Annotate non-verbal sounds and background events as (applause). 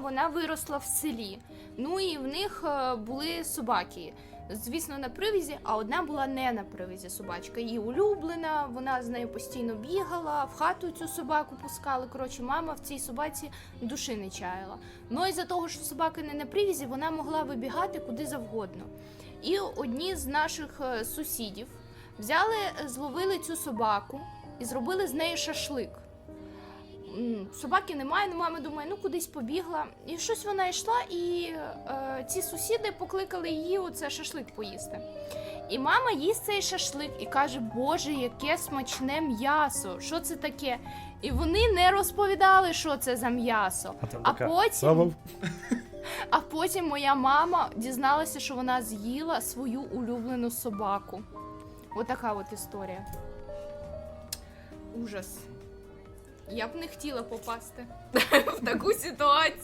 вона виросла в селі. Ну і в них е, були собаки. Звісно, на привізі, а одна була не на привізі собачка. Її улюблена, вона з нею постійно бігала, в хату цю собаку пускали. Коротше, мама в цій собаці душі не чаяла. Ну і за того, що собака не на привізі, вона могла вибігати куди завгодно. І одні з наших е, сусідів взяли, зловили цю собаку і зробили з неї шашлик. Собаки немає, ну мама думає, ну кудись побігла. І щось вона йшла, і е, ці сусіди покликали її оце шашлик поїсти. І мама їсть цей шашлик і каже: Боже, яке смачне м'ясо! Що це таке? І вони не розповідали, що це за м'ясо. А А потім- (laughs) А потім моя мама дізналася, що вона з'їла свою улюблену собаку. Отака от історія. Ужас. Я б не хотіла попасти (laughs) в таку ситуацію.